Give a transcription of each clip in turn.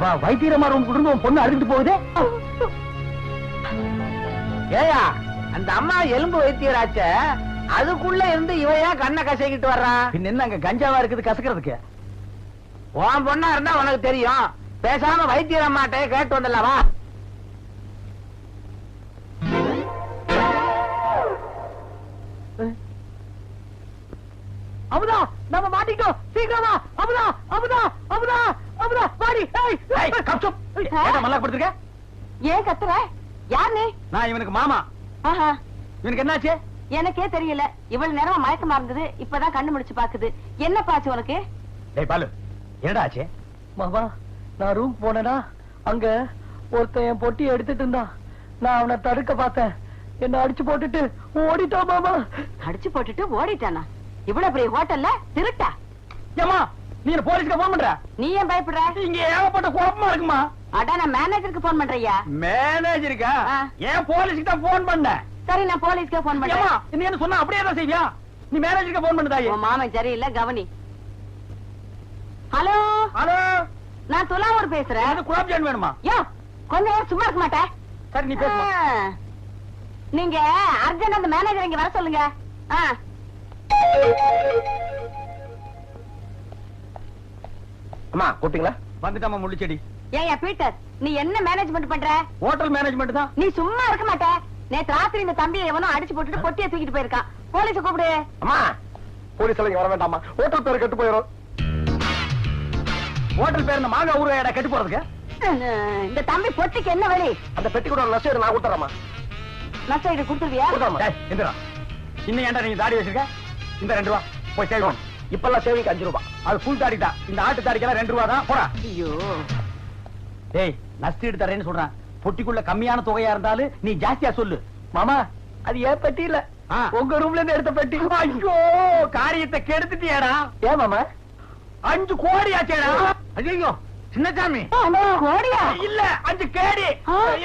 வ- வைத்தியரமா ரூம் இருந்து உன் பொண்ணு அழுதுட்டு போகுது. ஏயா அந்த அம்மா எலும்பு வைத்தியராச்ச அதுக்குள்ள இருந்து இவையா கண்ணை கசைக்கிட்டு வர்றான் பின்ன என்ன அங்க கஞ்சாவா இருக்குது கசக்கிறதுக்கு? உன் பொண்ணா இருந்தா உனக்கு தெரியும். பேசாம வைத்தியர் அம்மாட்டே கேட்டு வந்துடலாமா அமுதா நம்ம மாட்டிக்கிட்டோம். சீக்கிரமா அமுதா அமுதா அமுதா அமுதா வாடி ஏய் கப்சப் ஏடா மல்லா படுத்துக்க ஏன் கத்துற? யார் நீ? நான் இவனுக்கு மாமா. ஆஹா. இவனுக்கு என்னாச்சு? எனக்கே தெரியல. இவ்வளவு நேரம் மயக்கமா இருந்தது. இப்பதான் கண்ணு முடிச்சு பாக்குது. என்ன பாச்சு உனக்கு? டேய் பாலு என்னடா ஆச்சு? மாமா நான் ரூம் போனேனா அங்க ஒருத்தன் என் பொட்டியை எடுத்துட்டு இருந்தான். நான் அவனை தடுக்க பார்த்தேன். என்ன அடிச்சு போட்டுட்டு ஓடிட்டான் மாமா. அடிச்சு போட்டுட்டு ஓடிட்டானா? இவ்வளவு பெரிய ஹோட்டல்ல திருட்டா? ஏமா நீ போலீஸ்க்கு போன் பண்ற? நீ ஏன் பயப்படுற? இங்க ஏகப்பட்ட குழப்பமா இருக்குமா? அடா நான் மேனேஜருக்கு போன் பண்றியா மேனேஜருக்கா. ஏன் போலீஸ்க்கு தான் போன் பண்ணேன் சரி நான் போலீஸ்க்கே போன் பண்றேன். நீ என்ன சொன்னா அப்படியே தான் செய்வியா? நீ மேனேஜருக்கு போன் பண்ணுதாயே உன் மாமன் சரியில்லை கவனி. ஹலோ? ஹலோ? நான் துலாவூர் பேசுறேன். அது குலாப் ஜான் வேணுமா? யோ கொஞ்ச நேரம் சும்மா இருக்க மாட்டேன். சரி நீ பேசுமா. ஆ. நீங்க அர்ஜென்ட் அந்த மேனேஜர் இங்க வர சொல்லுங்க. ஆ. அம்மா கூப்பிட்டீங்களா? வந்துட்டாமா முள்ளிச்செடி ஏய்யா பீட்டர் நீ என்ன மேனேஜ்மெண்ட் பண்ற? ஹோட்டல் மேனேஜ்மெண்ட் தான். நீ சும்மா இருக்க மாட்ட. நேத்து ராத்திரி இந்த தம்பியை எவனோ அடிச்சு போட்டுட்டு பொட்டியை தூக்கிட்டு போயிருக்கான். போலீஸ கூப்பிடு. அம்மா போலீஸ் எல்லாம் வர வேண்டாமா ஹோட்டல் பேர் கெட்டு போயிடும் ஹோட்டல் பேர் இந்த மாங்கா ஊரு இடம் கெட்டு போறதுக்கு? இந்த தம்பி பொட்டிக்கு என்ன வழி? அந்த பெட்டி கூட நஷ்டம் நான் கொடுத்துறேம்மா. நஷ்டம் இது கொடுத்துருவியா? கொடுத்தாம்மா. டேய், இந்திரா இன்னும் ஏன்டா நீங்க தாடி வச்சிருக்க? இந்த ரெண்டு ரூபா. போய் சேவ். இப்பெல்லாம் சேவிங் அஞ்சு ரூபாய் அது ஃபுல் தாடி தான். இந்த ஆட்டு தாடிக்கெல்லாம் ரெண்டு ரூபா தான் போடா. ஐயோ. டேய் நஷ்டீடு தரேன்னு சொல்றேன். பொட்டிக்குள்ள கம்மியான தொகையா இருந்தாலும் நீ ஜாஸ்தியா சொல்லு. மாமா அது ஏன் பெட்டி இல்ல. உங்க ரூம்ல இருந்து எடுத்த பெட்டி. ஐயோ காரியத்தை கெடுத்துட்டியாடா. ஏன் மாமா? அஞ்சு கோடி ஆச்சேடா ஐயோ சின்னசாமி கோடியா? இல்ல அஞ்சு கேடி.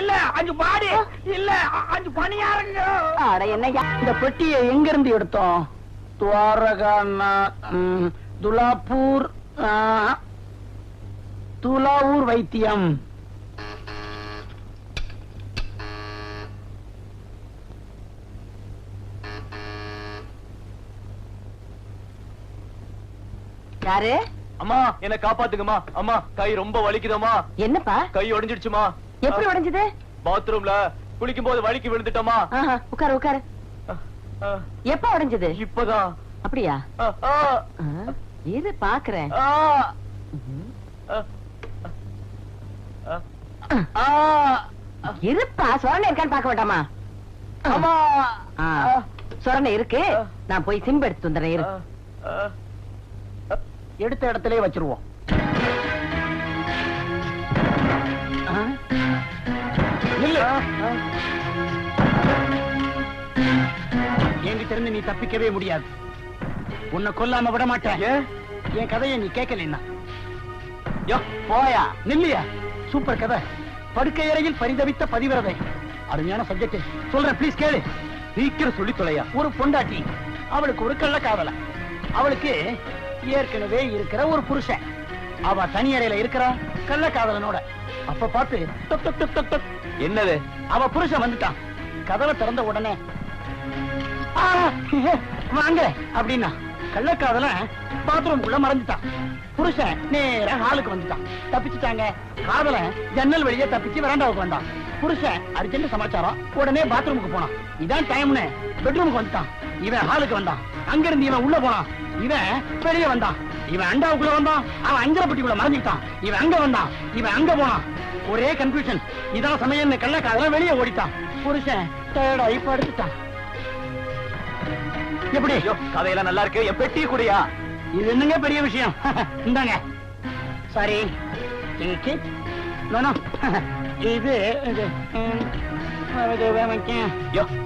இல்ல அஞ்சு பாடி. இல்ல அஞ்சு பணியாருங்க. அட என்னய்யா இந்த பெட்டியை எங்க இருந்து எடுத்தோம்? துலாப்பூர் துலாவூர் வைத்தியம். யாரு? அம்மா என்ன காப்பாத்துங்கம்மா. அம்மா கை ரொம்ப வலிக்குதம்மா. என்னப்பா? கை உடைஞ்சிடுச்சுமா எப்படி உடைஞ்சது பாத்ரூம்ல குளிக்கும் போது வலிக்கு விழுந்துட்டோமா உட்காரு உட்காரு. எப்ப உடைஞ்சது? இப்பதான். அப்படியா? இரு பாக்குறேன்? இருப்பா சொரணை இருக்கான்னு பார்க்க வேண்டாமா சொரணை இருக்கு. நான் போய் சிம்பு எடுத்து வந்துடுறேன் இரு. எடுத்த இடத்திலே வச்சிருவோம். நில்லு என்கிட்ட இருந்து நீ தப்பிக்கவே முடியாது. உன்னை கொல்லாம விட மாட்டேன்? என் கதையை நீ கேட்கலன்னா. போயா? நில்லியா? சூப்பர் கதை. படுக்கை அறையில் பரிதவித்த பதிவிரதை. அருமையான சப்ஜெக்ட் சொல்றேன் ப்ளீஸ் கேளு. சீக்கிரம் சொல்லி தொலையா. ஒரு பொண்டாட்டி. அவளுக்கு ஒரு கள்ள காதல. அவளுக்கு ஏற்கனவே இருக்கிற ஒரு புருஷன். அவ தனி அறையில இருக்கிறா கள்ள காதலனோட. அப்ப பார்த்து டொக் டொக் டொக் டொக் என்னது? அவ புருஷன் வந்துட்டான். கதவை திறந்த உடனே "ஆ, வாங்க அப்படின்னா. கள்ளக்காதல பாத்ரூம்குள்ள மறைஞ்சிட்டான் புருஷன் நேரா ஹாலுக்கு வந்துட்டான். தப்பிச்சுட்டாங்க. காதல ஜன்னல் வழியே தப்பிச்சு வராண்டாவுக்கு வந்தான். புருஷன் அர்ஜென்ட் சமாச்சாரம். உடனே பாத்ரூமுக்கு போனான். இதான் டைம்னு பெட்ரூமுக்கு வந்துட்டான். இவன் ஹாலுக்கு வந்தான். அங்க இருந்து இவன் உள்ள போனான். இவன் வெளியே வந்தான். இவன் அண்டாவுக்குள்ள வந்தான். அவன் அஞ்சரை பெட்டிக்குள்ள மறைஞ்சிட்டான் இவன் அங்க வந்தான். இவன் அங்க போனான். ஒரே கன்ஃபியூஷன் இதான் சமயம். கள்ளக்காதல வெளியே ஓடிட்டான். புருஷன் டயர்டாகி படுத்துட்டான். எப்படி? ஐயோ கதையெல்லாம் நல்லா இருக்கு. என் பெட்டி கூடயா? இது என்னங்க பெரிய விஷயம்? இந்தாங்க. சாரி இது இது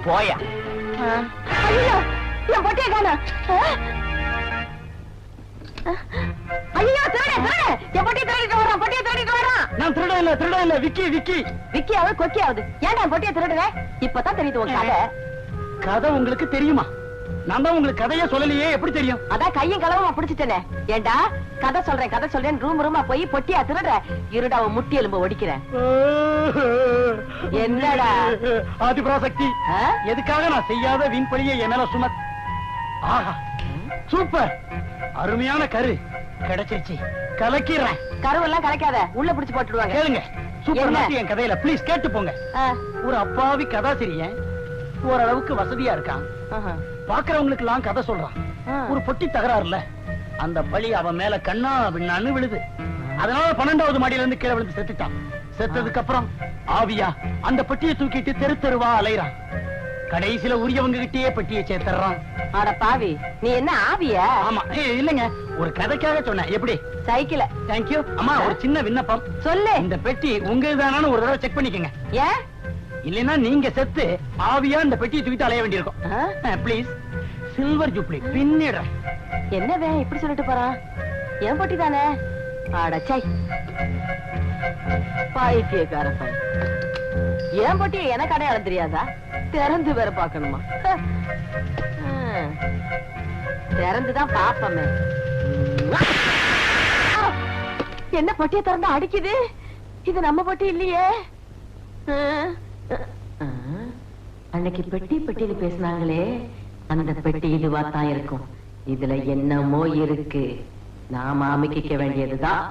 போயா. என் பொட்டியை காண ஐயோ திருடு திருடு. என் பொட்டியை திருடிட்டு வரான் பொட்டியை திருடிட்டு வரான் நான் திருட இல்ல திருட இல்ல விக்கி விக்கி கொக்கியாவது ஏன்டா என் பொட்டியை திருடுற? இப்பதான் தெரியுது கதை உங்களுக்கு தெரியுமா? நான் தான் உங்களுக்கு கதையே சொல்லலையே எப்படி தெரியும்? அதான் கையும் களவுமா பிடிச்சிட்டேனே. ஏண்டா? கதை சொல்றேன் கதை சொல்றேன் ரூம் ரூமா போய் பொட்டியா திருடுற. இருடா உன் முட்டி எலும்பு ஒடிக்கிறேன். என்னடா? ஆதிபராசக்தி? எதுக்காக நான் செய்யாத வீண் பழியை என் மேல சுமத்? ஆஹா சூப்பர். அருமையான கரு. கிடைச்சிருச்சு. கலக்கிறேன். கருவெல்லாம் கலைக்காத. உள்ள பிடிச்சு போட்டுடுவாங்க. கேளுங்க. சூப்பர் என் கதையில. ப்ளீஸ் கேட்டு போங்க. ஒரு அப்பாவி கதாசிரியன் ஓரளவுக்கு வசதியா இருக்கான். பாக்குறவங்களுக்கு எல்லாம் கதை சொல்றான். ஒரு பொட்டி தகராறுல அந்த பழி அவன் மேல கண்ணா பின்னான்னு விழுது. அதனால பன்னெண்டாவது மாடியில இருந்து கீழே விழுந்து செத்துட்டான். செத்ததுக்கு அப்புறம் ஆவியா அந்த பெட்டியை தூக்கிட்டு தெரு தெருவா அலைறான். கடைசியில உரியவங்க கிட்டயே பெட்டியை சேர்த்துறான். அட பாவி நீ என்ன ஆவியா? ஆமா இல்லைங்க ஒரு கதைக்காக சொன்னேன். எப்படி? சைக்கிள. தேங்க்யூ அம்மா ஒரு சின்ன விண்ணப்பம். சொல்லு. இந்த பெட்டி உங்க ஒரு தடவை செக் பண்ணிக்கங்க. ஏன்? இல்லைன்னா நீங்க செத்து ஆவியா இந்த பெட்டியை தூக்கிட்டு அலைய வேண்டியிருக்கும்? ப்ளீஸ் சில்வர் ஜூப்ளி பின்னிடுறேன் என்ன வே இப்படி சொல்லிட்டு போறான் என் பொட்டி தானே? அடச்சை பைத்தியக்கார என் பொட்டியை எனக்கு அடையாளம் தெரியாதா? திறந்து வேற. ஹம். திறந்துதான் பாப்பமே என்ன பொட்டியை திறந்து அடிக்குது? இது நம்ம பொட்டி இல்லையே. அன்னைக்கு பெட்டி பெட்டின்னு பேசினாங்களே அந்த பெட்டி இதுவா தான் இருக்கும். இதுல என்னமோ இருக்கு. நாம அமைக்க வேண்டியதுதான்.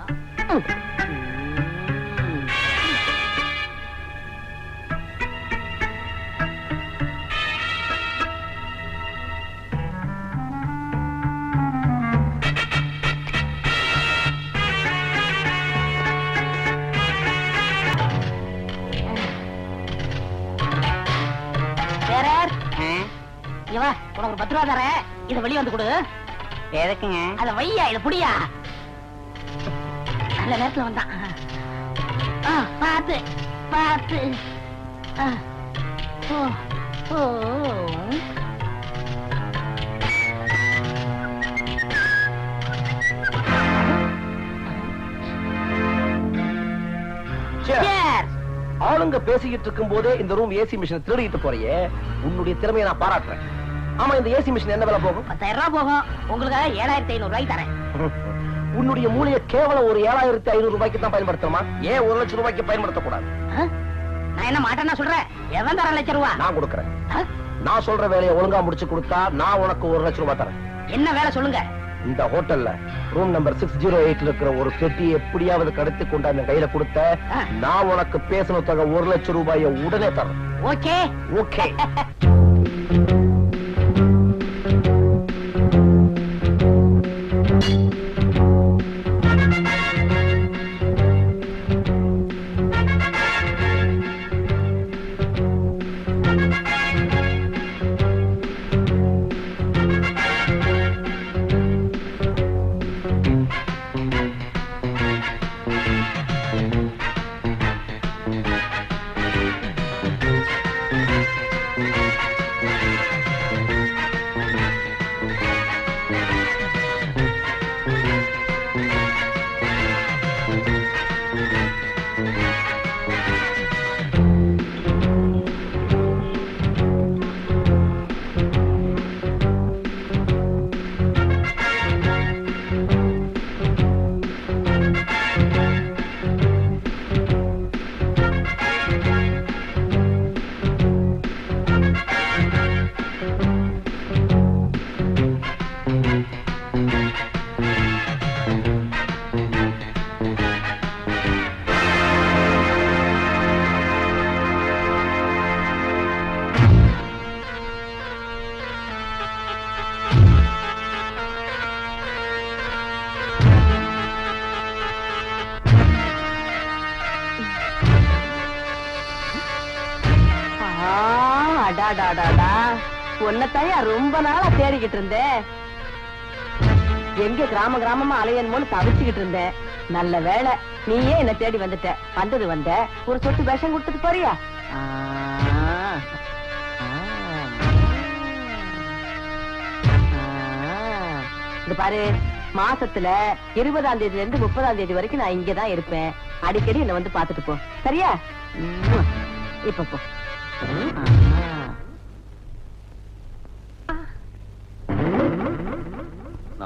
பத்து ரூபா தரேன் இத வெளிய வந்து கொடு. எதுக்குங்க? அத வையா இத புடியா. நல்ல நேரத்துல வந்தான். ஓ, ஓ. Cheers. ஆளுங்க பேசிக்கிட்டு இருக்கும் போதே இந்த ரூம் ஏசி மிஷின் திருடிட்டு போறியே. உன்னுடைய திறமையை நான் பாராட்டுறேன். ஆமா இந்த ஏசி மிஷின் என்ன விலை போகும்? பத்தாயிரம் ரூபாய் போகும். உங்களுக்காக ஏழாயிரத்தி ஐநூறு ரூபாய் தரேன். உன்னுடைய மூளையை கேவலம் ஒரு ஏழாயிரத்தி ஐநூறு ரூபாய்க்கு தான் பயன்படுத்தணுமா? ஏன் ஒரு லட்சம் ரூபாய்க்கு பயன்படுத்தக்கூடாது? நான் என்ன மாட்டேன்னா சொல்றேன்? எவன் தர லட்சம் ரூபா? நான் கொடுக்கறேன்? நான் சொல்ற வேலையை ஒழுங்கா முடிச்சு கொடுத்தா நான் உனக்கு ஒரு லட்சம் ரூபாய் தரேன். என்ன வேலை சொல்லுங்க? இந்த ஹோட்டல்ல ரூம் நம்பர் சிக்ஸ் ஜீரோ எயிட்ல இருக்கிற ஒரு பெட்டி எப்படியாவது கடத்தி கொண்டாந்து கையில கொடுத்த. நான் உனக்கு பேசின தொகை ஒரு லட்சம் ரூபாயை உடனே தரேன். ஓகே. ஓகே. உன்னைத்தாயா ரொம்ப நாளா தேடிக்கிட்டு இருந்தேன். எங்க கிராம கிராமமா அலையணுமோன்னு தவிச்சுக்கிட்டு இருந்தேன். நல்ல வேலை நீயே என்ன தேடி வந்துட்ட. வந்தது வந்த. ஒரு சொட்டு விஷம் கொடுத்துட்டு போறியா? இந்த பாரு மாசத்துல இருபதாம் தேதியில இருந்து முப்பதாம் தேதி வரைக்கும் நான் இங்கதான் இருப்பேன். அடிக்கடி என்ன வந்து பாத்துட்டு போ. சரியா? இப்ப போ.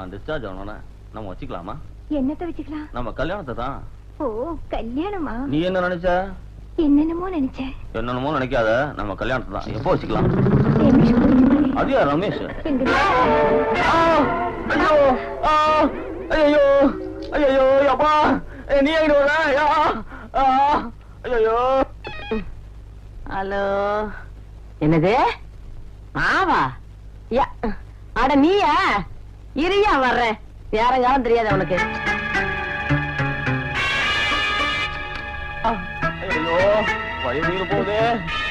நான் டிஸ்சார்ஜ் ஆனோன்னா நம்ம வச்சுக்கலாமா? என்னத்த வச்சுக்கலாம்? நம்ம கல்யாணத்தை தான். ஓ கல்யாணமா? நீ என்ன நினைச்ச? என்னென்னமோ நினைச்சேன் என்னென்னமோ நினைக்காத நம்ம கல்யாணத்தை தான். எப்போ வச்சுக்கலாம்? அது யார் ரமேஷ்! ஐயோ ஆ! ஐயோ ஐயோ அப்பா நீ எங்க வர ஐயா! ஆ! ஐயோ ஹலோ. என்னது? ஆவா? யா அட நீயா? இரியா வர்றேன் தெரியாது மீறி போகுது.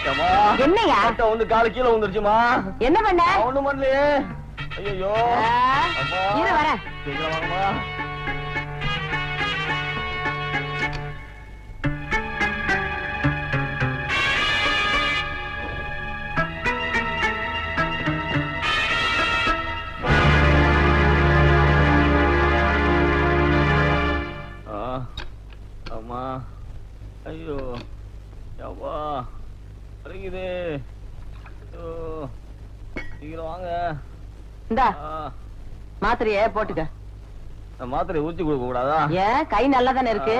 ஏம்மா. என்னய்யா? கட்டை வந்து காலு கீழே வந்துருச்சுமா என்ன பண்ண? ஒண்ணும் பண்ணலையே. ஐயோ. இரு வரேன் அம்மா ஐயோ அப்பா வலிக்குது ஐயோ சீக்கிரம் வாங்க. இந்தா மாத்திரைய போட்டுக்க. இந்த மாத்திரை ஊத்தி கொடுக்க கூடாதா? ஏன் கை நல்லா தானே இருக்கு.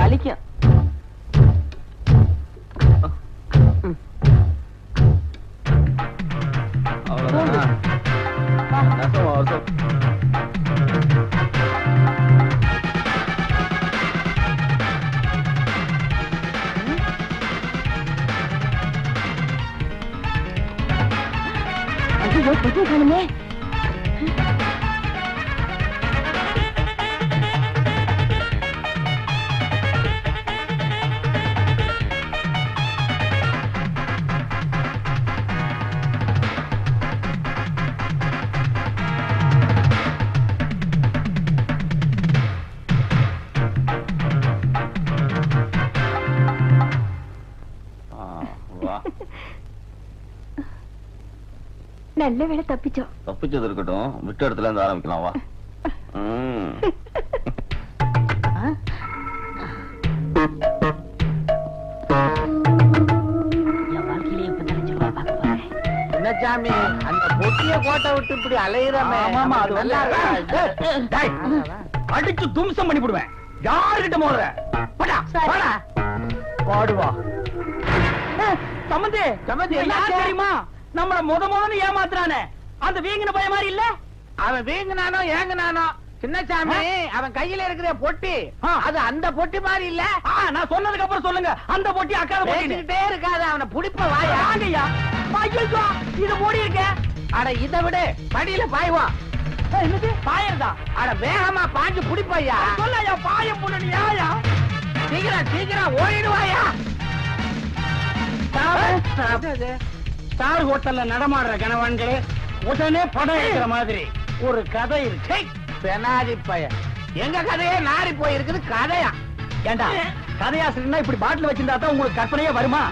வலிக்கும். அவ்வளவுதானா? நல்ல வேலை தப்பிச்சோம். தப்பிச்சது இருக்கட்டும். விட்ட இடத்துல இருந்து ஆரம்பிக்கலாம். வா. சாமி? அந்த பொட்டிய கோட்டை விட்டு இப்படி அலையிறமே. ஆமாமா, அது நல்லா வந்து- இருக்கா? டேய், அடிச்சு தும்சம் பண்ணி போடுவேன் யாருகிட்ட மோதுற? படா படா பாடுவா. சம்பந்தி சம்பந்தி, என்ன? தெரியுமா? நம்மள முத முதன்னு ஏமாத்துறானே. அந்த வீங்கின பய மாதிரி இல்ல? அவன் வீங்கினானோ ஏங்கினானோ? சின்னசாமி அவன் கையில இருக்கிற பொட்டி. அது அந்த பொட்டி மாதிரி இல்ல? நான் சொன்னதுக்கு அப்புறம் சொல்லுங்க. அந்த பொட்டி பொட்டி. பேசிக்கிட்டே இருக்காது அவனை புடிப்ப வாயா? இது மூடி இருக்க. அட இதை விடு. படியில பாய்வா என்னது? பாயறதா? அட வேகமா பாஞ்சு புடிப்பையா? சொல்லயா பாயம் புண்ணு யாயா? சீக்கிரம் சீக்கிரம் ஓடிடுவாயா? ஸ்டார் ஹோட்டல்ல நடமாடுற கணவன்களே உடனே படம் எடுக்கிற மாதிரி ஒரு கதை இருக்கு. பெனாதி பையன். எங்க கதையே நாரி போயிருக்குது கதையா? ஏண்டா கதையாசிரியர்னா இப்படி பாட்டில் வச்சிருந்தா தான் உங்களுக்கு கற்பனையே வருமா?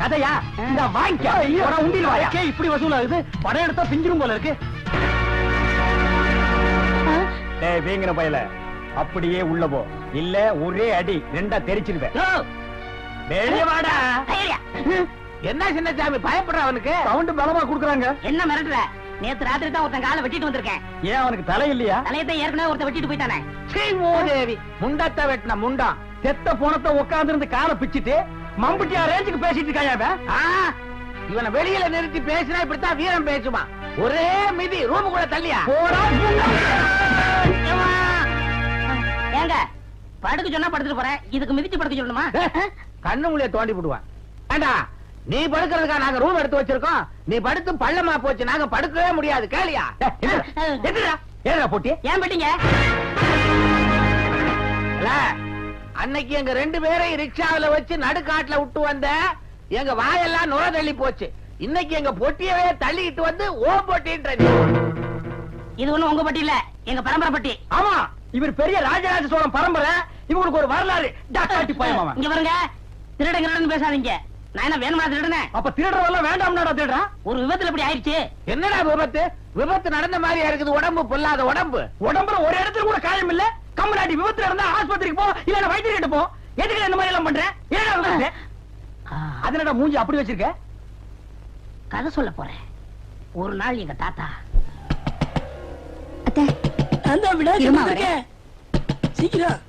கதையா? இந்த வாங்கிக்க உண்டியில் வாயா. இப்படி வசூல் ஆகுது படம் எடுத்தா பிஞ்சிரும் போல இருக்கு. டேய் வீங்கின பயல அப்படியே உள்ள போ. இல்ல ஒரே அடி ரெண்டா தெரிச்சிருவேன். வெளிய வாடா. என்ன சின்னசாமி பயப்படுற அவனுக்கு? சவுண்ட் பலமா குடுக்குறாங்க. என்ன மிரட்டுற? நேத்து ராத்திரி தான் ஒருத்தன் காலை வெட்டிட்டு வந்திருக்கேன். ஏன் அவனுக்கு தலை இல்லையா? தலையத்தை ஏற்கனவே ஒருத்தன் வெட்டிட்டு போயிட்டானே. சீ, மூதேவி. முண்டத்தை வெட்டின முண்டம் செத்த போனத்தை உட்கார்ந்து இருந்து காலை பிச்சிட்டு மம்புட்டியா ரேஞ்சுக்கு பேசிட்டு இருக்காயா இவனை? வெளியில நிறுத்தி பேசினா இப்படித்தான் வீரம் பேசுமா ஒரே மிதி ரூமுக்குள்ள தள்ளியா? போடா. ஏங்க படுக்க சொன்னா படுத்துட்டு போறேன். இதுக்கு மிதிச்சு படுக்க சொல்லணுமா? கண்ணு முடிய தோண்டி விடுவான். ஏண்டா? நீ படுக்கிறதுக்கா நாங்க ரூம் எடுத்து வச்சிருக்கோம். நீ படுத்து பள்ளமா போச்சு. நாங்க படுக்கவே முடியாது. கேளியா? எதுடா ஏடா போட்டி? ஏன் பெட்டீங்க? அன்னைக்கு எங்க ரெண்டு பேரையும் ரிக்ஷாவுல வச்சு நடுக்காட்டுல விட்டு வந்த எங்க வாயெல்லாம் நுர தள்ளி போச்சு. இன்னைக்கு எங்க பொட்டியவே தள்ளிட்டு வந்து ஓ பொட்டின்ற. இது ஒண்ணும் உங்க பட்டி இல்ல எங்க பரம்பரை பட்டி. ஆமா இவர் பெரிய ராஜராஜ சோழன் பரம்பரை. இவங்களுக்கு ஒரு வரலாறு. இங்க பாருங்க திருட திருடன் பேசாதீங்க. நான் என்ன வேணுமா திருடுனேன் அப்ப திருடுறவெல்லாம் வேண்டாம்னாடா திருடுறான் ஒரு விபத்துல இப்படி ஆயிடுச்சு. என்னடா விபத்து? விபத்து நடந்த மாதிரியா இருக்குது? உடம்பு பொல்லாத உடம்பு. உடம்புல ஒரு இடத்துல கூட காயம் இல்ல. கம்மலாட்டி விபத்துல இருந்தா ஆஸ்பத்திரிக்கு போ இல்ல வைத்தியர்கிட்ட போ. எதுக்கு இந்த மாதிரி எல்லாம் பண்ற என்னடா விபத்து? அதனடா மூஞ்சி அப்படி வச்சிருக்க? கதை சொல்ல போறேன். ஒரு நாள் எங்க தாத்தா. அத்தை அந்த விட. சீக்கிரம்.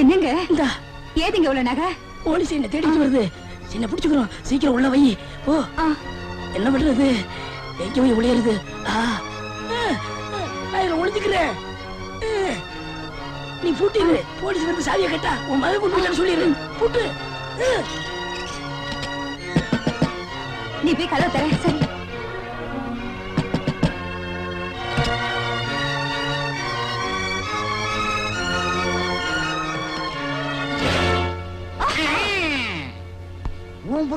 என்னங்க? ஏதுங்க இவ்வளவு நகை? போலீஸ் என்ன தேடிட்டு வருது. சின்ன பிடிச்சுக்கிறோம் சீக்கிரம் உள்ள வை. ஓ என்ன பண்றது? எங்க போய் ஒளியறது? நான் ஒளிஞ்சுக்கிறேன். நீ பூட்டிடு போலீஸ் வந்து சாவியை கேட்டா. உன் மகன் கொண்டு சொல்லிடு பூட்டு. நீ போய் கதவை தர சரி.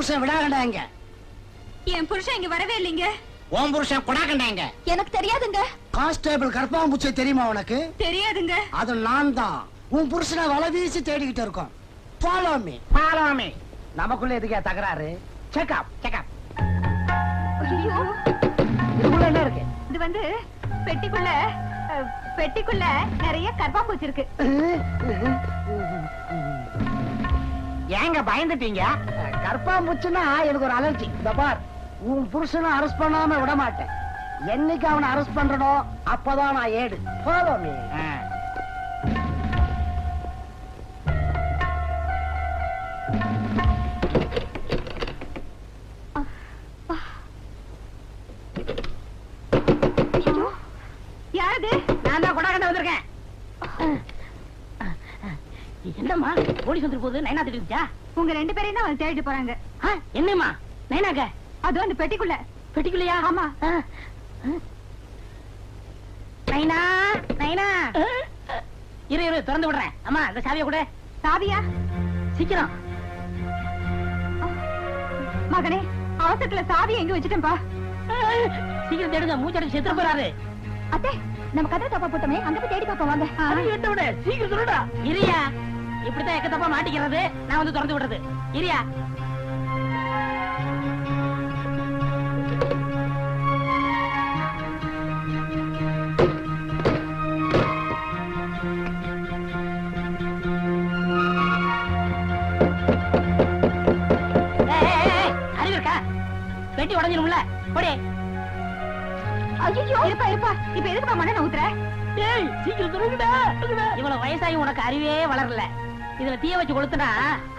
புருஷன் விடாகண்டாங்க என் புருஷன் இங்க வரவே இல்லைங்க. உன் புருஷன் கொடாகண்டாங்க எனக்கு தெரியாதுங்க. கான்ஸ்டேபிள் கருப்பாம்பூச்சி தெரியுமா உனக்கு? தெரியாதுங்க. அது நான் தான் உன் புருஷனை வலை வீசி தேடிக்கிட்டு இருக்கோம். ஃபாலோ மீ ஃபாலோ மீ நமக்குள்ள எதுக்கே தகராறு? செக்அப் செக்அப் ஐயோ. இதுக்குள்ள என்ன இருக்கு? இது வந்து பெட்டிக்குள்ள பெட்டிக்குள்ள நிறைய கர்ப்பாம்பூச்சி இருக்கு. ஏங்க பயந்துட்டீங்க? கற்பாம்பூச்சுன்னா எனக்கு ஒரு அலர்ஜி இந்த பார் உன் புருஷனை அரெஸ்ட் பண்ணாம விட மாட்டேன். என்னைக்கு அவனை அரெஸ்ட் பண்றனோ அப்பதான் நான் ஏடு. ஃபாலோ மீ போலீஸ் வந்துட்டு போகுது நைனா திட்டுச்சா உங்க ரெண்டு பேரையும் தான் தேடிட்டு போறாங்க. என்னம்மா? நைனாக்க? அது வந்து பெட்டிக்குள்ள. பெட்டிக்குள்ளையா? ஆமா. நைனா நைனா. இரு இரு திறந்து விடுறேன். அம்மா இந்த சாவியை கூட. சாவியா? சீக்கிரம். மகனே அவசரத்துல சாவியை எங்க வச்சுட்டேன்பா? சீக்கிரம் தேடுங்க. மூச்சடைச்சு செத்துற போறாரு. அத்தை நம்ம கதை தப்பா போட்டோமே அங்க போய் தேடி பாப்போம் வாங்க. விட்டு விடு. சீக்கிரம் சொல்லுடா இரியா. இப்படித்தான் எக்க தப்பா மாட்டிக்கிறது. நான் வந்து திறந்து விடுறது. இரியா. வெட்டி உடஞ்சிரும்ல. போடி. ஐயோ இருப்பா இருப்பா. இப்ப எதுக்குப்பா மண்ணை ஊத்துற? ஏய் சீக்கிரம் சொல்லுங்கடா இவ்வளவு வயசாகி உனக்கு அறிவே வளரல. இதுல தீய வச்சு கொளுத்துனா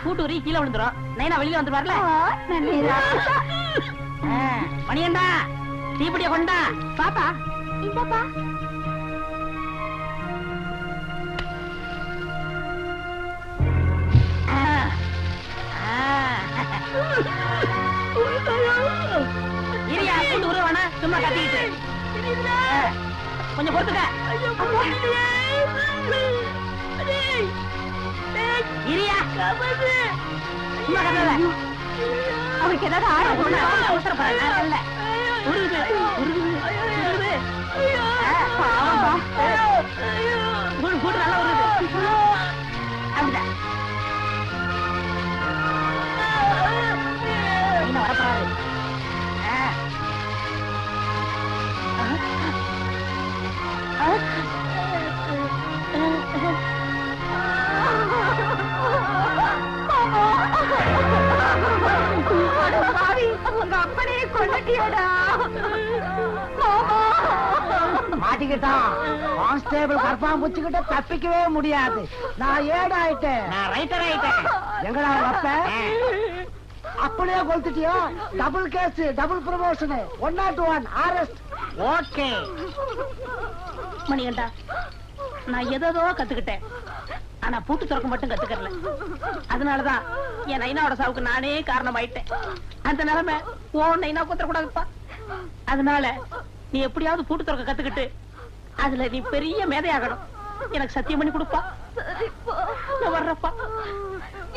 கூட்டூரி கீழே விழுந்துரும். நைனா வெளியில வந்து வரல நன்றீரா மணியண்டா தீப்படிய கொண்டா. பாப்பா இந்தப்பா. கூட்டு சும்மா கத்திக்கிட்டு. கொஞ்சம் பொறுத்துக்க. இரியா. அவருக்கு ஏதாவது ஆட போனா இல்ல. உருகுது உருகுது உருகுது உங்க அப்பனையே கொன்னுட்டியேடா. மாமா. மாட்டிக்கிட்டான் கான்ஸ்டேபிள் கற்பாம்பூச்சி கிட்ட தப்பிக்கவே முடியாது. நான் ஏடு ஆயிட்டேன்? நான் ரைட்டர் ஆயிட்டேன். எங்கடா வப்ப அப்படியே கொளுத்துட்டியோ? Double case double promotion. One not one arrest okay. Manikanta நான் எதோ கத்துக்கிட்டேன். ஆனா பூட்டு திறக்க மட்டும் கத்துக்கறல. அதனாலதான் என் நைனாவோட சாவுக்கு நானே காரணமாயிட்டேன். அந்த நிலைமை ஓ நைனா குத்துற கூடாதுப்பா அதனால நீ எப்படியாவது பூட்டு திறக்க கத்துக்கிட்டு அதுல நீ பெரிய மேதையாகணும். எனக்கு சத்தியம் பண்ணி கொடுப்பா. நான் வர்றப்பா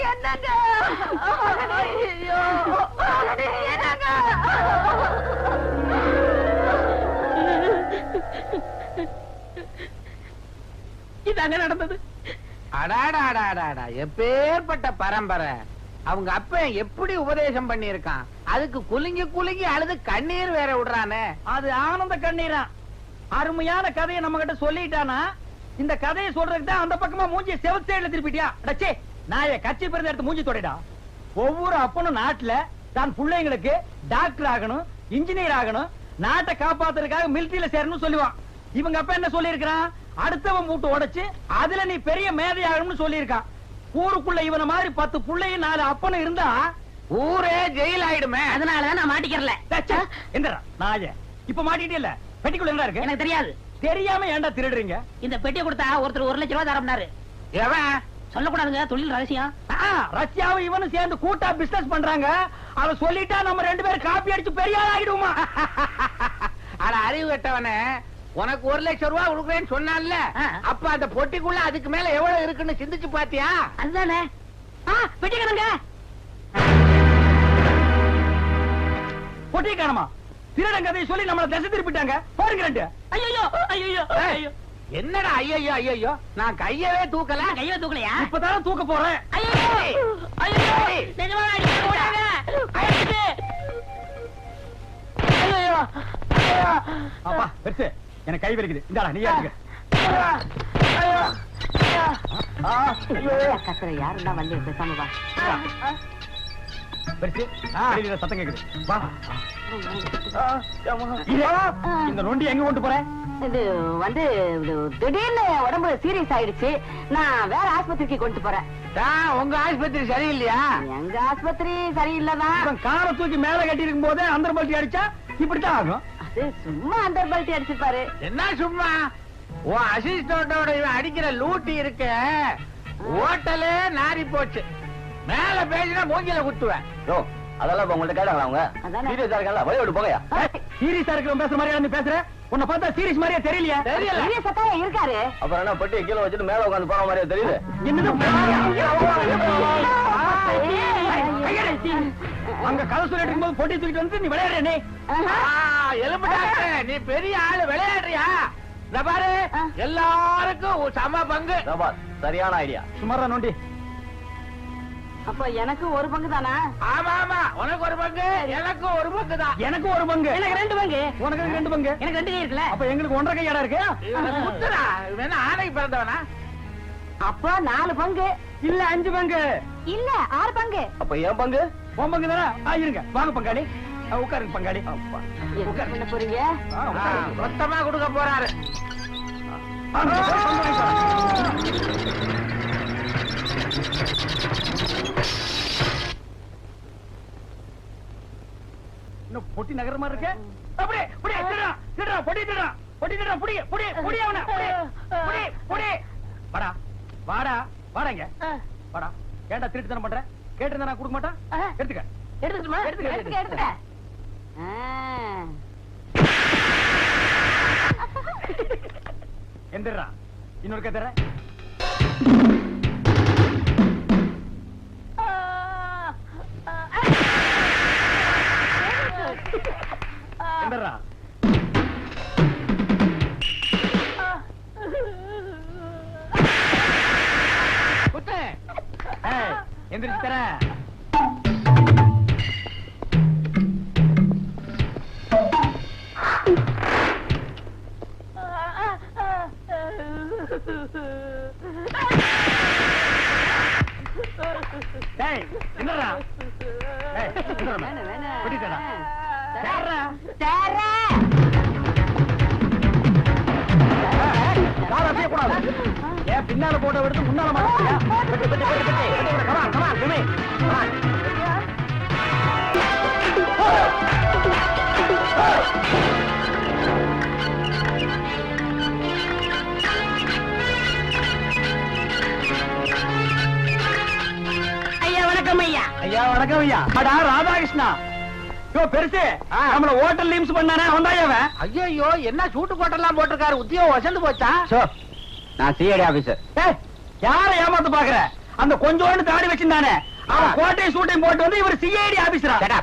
என்னங்க? இதாங்க நடந்தது. அடாடாடாடாடா எப்பேற்பட்ட பரம்பரை. அவங்க அப்ப எப்படி உபதேசம் பண்ணிருக்கான் அதுக்கு குலுங்கி குலுங்கி அழுது கண்ணீர் வேற விடுறானே. அது ஆனந்த கண்ணீரா? அருமையான கதையை நம்ம கிட்ட சொல்லிட்டானா? இந்த கதையை சொல்றதுக்கு தான் அந்த பக்கமா மூஞ்சி செவத்தேல திருப்பிட்டியா? டச்சே என் கட்சி பிறந்த எடுத்து மூஞ்சி தொடடா. ஒவ்வொரு அப்பனும் நாட்டுல தான் பிள்ளைங்களுக்கு டாக்டர் ஆகணும் இன்ஜினியர் ஆகணும் நாட்டை காப்பாத்துறதுக்காக மிலிட்டரியில சேரணும்னு சொல்லுவான். இவங்க அப்பா என்ன சொல்லியிருக்கிறான்? அடுத்தவன் மூட்டை உடைச்சு அதுல நீ பெரிய மேதை ஆகணும்னு சொல்லியிருக்கான் ஊருக்குள்ள இவன மாதிரி பத்து புள்ளையும் நாலு அப்பனும் இருந்தா ஊரே ஜெயில் ஆயிடுமே அதனால நான் மாட்டிக்கிறல. எந்திரா நாய இப்ப மாட்டிட்டே இல்ல? பெட்டிக்குள்ள என்ன இருக்கு? எனக்கு தெரியாது. தெரியாம ஏன்டா திருடுறீங்க? இந்த பெட்டியை கொடுத்தா ஒருத்தர் ஒரு லட்சம் ரூபாய் தரம்னாரு எவன்? சொல்லக்கூடாதுங்க தொழில் ரகசியம். ரஷ்யாவும் இவனும் சேர்ந்து கூட்டா பிசினஸ் பண்றாங்க. அத சொல்லிட்டா நம்ம ரெண்டு பேரும் காப்பி அடிச்சு பெரிய ஆள் ஆயிடுவோமா அட அறிவு கட்டவனே உனக்கு ஒரு லட்சம் ரூபாய் கொடுக்குறேன்னு சொன்னான்ல. அப்ப அந்த பொட்டிக்குள்ள அதுக்கு மேல எவ்வளவு இருக்குன்னு சிந்திச்சு பாத்தியா? அதுதானே. ஆ, பெட்டிக்கணுங்க பொட்டி காணமா? திருடன் கதையை சொல்லி நம்மள திசை திருப்பிட்டாங்க. போருங்க ரெண்டு. ஐயோ ஐயோ ஐயோ என்னடா ஐயோ ஐயோ நான் கையவே தூக்கல. கையை தூக்கலையா? இப்பதானே தூக்க போறேன். ஐயோ ஐயோ நிஜமா கூடாது அடிக்குது. ஐயோ அப்பா பெருசு. எனக்கு கை வலிக்குது இந்தாடா நீ கத்துற யாருன்னா வந்து பேசாம வா. சத்தம் கேக்குது. வா. இந்த நொண்டி எங்க கொண்டு போறேன் இது வந்து இது திடீர்னு உடம்பு சீரியஸ் ஆயிடுச்சு. நான் வேற ஆஸ்பத்திரிக்கு கொண்டு போறேன். உங்க ஆஸ்பத்திரி சரியில்லையா? எங்க ஆஸ்பத்திரி சரியில்லைதான். காரை தூக்கி மேல கட்டி இருக்கும் போதே அந்த பல்ட்டி அடிச்சா இப்படித்தான் ஆகும். அது சும்மா அந்த பல்ட்டி அடிச்சிருப்பாரு. என்ன சும்மா? உன் அசிஸ்டண்டோட இவன் அடிக்கிற லூட்டி இருக்க ஹோட்டலே நாரி போச்சு. மேல பேசினா மூஞ்சில குத்துவேன். யோ அதெல்லாம் உங்கள்ட்ட கேட்டாங்களா அவங்க? அதானே. சீரியஸா இருக்கல வழி விட்டு போகையா சீரியஸா இருக்கிறவன் பேசுற மாதிரியா நீ பேசுற? உன்னை பார்த்தா சீரியஸ் மாதிரியா தெரியலையா. தெரியல. சீரியஸா தான் இருக்காரு. அப்புறம் என்ன பெட்டி கீழே வச்சுட்டு மேல உட்காந்து போற மாதிரியா தெரியுது. அங்க கதை சொல்லிட்டு இருக்கும்போது பொட்டி தூக்கிட்டு வந்து நீ விளையாடுற நீ. ஆ, எலும்பு டாக்டர், நீ பெரிய ஆளு விளையாடுறியா? இந்த பாரு. எல்லாருக்கும் சம பங்கு. சரியான ஐடியா சுமாரா நோண்டி. அப்ப எனக்கு ஒரு பங்கு தானா? ஆமா ஆமா. உனக்கு ஒரு பங்கு எனக்கும் ஒரு பங்கு தான். எனக்கு ஒரு பங்கு. எனக்கு ரெண்டு பங்கு. உனக்கு ரெண்டு பங்கு. எனக்கு ரெண்டு கை இருக்குல்ல? அப்ப எங்களுக்கு ஒன்றரை கை இடம் இருக்கு? இவன் என்ன ஆணைக்கு பிறந்தவனா? அப்ப நாலு பங்கு. இல்ல அஞ்சு பங்கு. இல்ல ஆறு பங்கு. அப்ப என் பங்கு? உன் பங்கு தானே? ஆ, இருங்க. வாங்க பங்காளி. உட்காருங்க பங்காளி. என்ன பண்ண போறீங்க? உட்காருங்க. மொத்தமா கொடுக்க போறாரு. ஆ, நீ இன்னும் பொட்டி நகர மாதிரி இருக்கு? அப்படியே அப்படியே திருடா திருடா பொட்டி திருடா பொட்டி திருடா புடி புடி புடி அவன புடி புடி புடி. வாடா வாடா வாடா இங்க. வாடா ஏன்டா திருட்டு தானே பண்ற? கேட்டு நான் கொடுக்க மாட்டேன்? எடுத்துக்க. எடுத்துக்கணுமா எடுத்துக்க, எடுத்துக்க எடுத்துக்க. எந்திரா இன்னொரு கத்துற எந்திரா குத்து. எந்திரிச்சு டேய் என்னடா? பின்னால போட்டோ எடுத்து முன்னால ஐயா வணக்கம் ஐயா. ஐயா வணக்கம் ஐயா. அடா ராதாகிருஷ்ணா. யோ பெருசு? நம்மள ஹோட்டல் லீம்ஸ் பண்ணானே அவன்தான் அவன்? ஐயோ என்ன சூட்டு கோட்டெல்லாம் போட்டிருக்காரு? உத்தியோகம் வசந்து போச்சா? நான் சிஐடி ஆபீசர் ஏய், யாரை ஏமாத்து பாக்குற அந்த கொஞ்சோண்டு தாடி வச்சிருந்தானே. அவன் கோட்டையும் சூட்டையும் போட்டு வந்து இவர் சிஐடி ஆபீசரா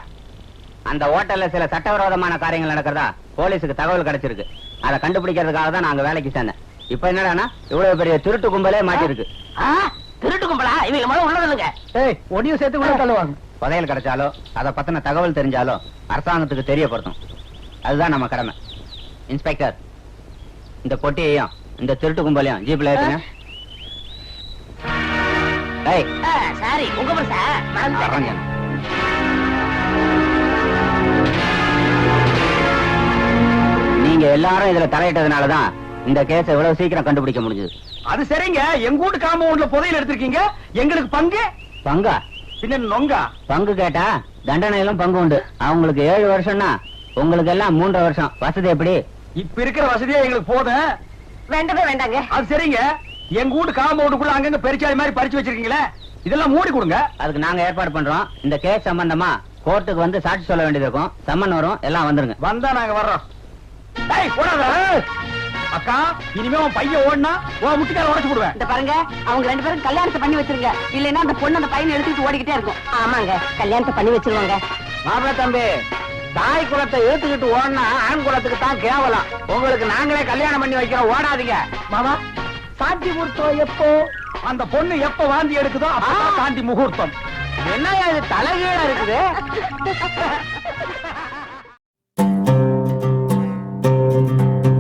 அந்த ஹோட்டல்ல சில சட்டவிரோதமான காரியங்கள் நடக்கிறதா போலீஸுக்கு தகவல் கிடைச்சிருக்கு. அதை கண்டுபிடிக்கிறதுக்காக தான் நாங்க வேலைக்கு சேர்ந்தேன். இப்ப என்னடான்னா இவ்வளவு பெரிய திருட்டு கும்பலே மாட்டிருக்கு திருட்டு கும்பலா? இவங்க முதல்ல உள்ள ஏய் ஒடியும் சேர்த்து உள்ள தள்ளுவாங்க. புதையல் கிடைச்சாலோ அதை பத்தின தகவல் தெரிஞ்சாலோ அரசாங்கத்துக்கு தெரியப்படுத்தும். அதுதான் நம்ம கடமை. இன்ஸ்பெக்டர் இந்த பொட்டியையும் இந்த திருட்டு கும்பலையும் ஜீப்ல ஏத்துங்க. சாரி உங்க. நீங்க எல்லாரும் இதுல தலையிட்டதுனாலதான் இந்த கேஸ இவ்வளவு சீக்கிரம் கண்டுபிடிக்க முடிஞ்சது. அது சரிங்க. எங்க வீட்டு காம்பவுண்ட்ல புதையல் எடுத்திருக்கீங்க. எங்களுக்கு பங்கு? பங்கா? பின்ன நொங்கா? பங்கு கேட்டா தண்டனையிலும் பங்கு உண்டு. அவங்களுக்கு ஏழு வருஷம்னா உங்களுக்கு எல்லாம் மூன்றரை வருஷம். வசதி எப்படி? இப்ப இருக்கிற வசதியே எங்களுக்கு போதும். வேண்டவே வேண்டாங்க. அது சரிங்க. எங்க வீட்டு காம்பவுண்டுக்குள்ள அங்கங்க பெருச்சாளி மாதிரி பறிச்சு வச்சிருக்கீங்களே இதெல்லாம் மூடி கொடுங்க. அதுக்கு நாங்க ஏற்பாடு பண்றோம். இந்த கேஸ் சம்பந்தமா கோர்ட்டுக்கு வந்து சாட்சி சொல்ல வேண்டியது இருக்கும். சம்மன் வரும். எல்லாம் வந்துருங்க. வந்தா நாங்க வர்றோம். அக்கா இனிமே உன் பையன் ஓடினா உன் முட்டுக்கார உடச்சு போடுவேன். இந்த பாருங்க அவங்க ரெண்டு பேரும் கல்யாணத்தை பண்ணி வச்சிருங்க. இல்லைன்னா அந்த பொண்ணு அந்த பையனை எடுத்துக்கிட்டு ஓடிக்கிட்டே இருக்கும். ஆமாங்க கல்யாணத்தை பண்ணி வச்சிருவாங்க. மாப்பிள தம்பி தாய் குளத்தை எடுத்துக்கிட்டு ஓடினா ஆண் குளத்துக்கு தான் கேவலம். உங்களுக்கு நாங்களே கல்யாணம் பண்ணி வைக்கிறோம் ஓடாதீங்க. மாமா சாந்தி முகூர்த்தம் எப்போ? அந்த பொண்ணு எப்ப வாந்தி எடுக்குதோ அப்பதான் சாந்தி முகூர்த்தம். என்ன இது தலைகீழா இருக்குது? thank you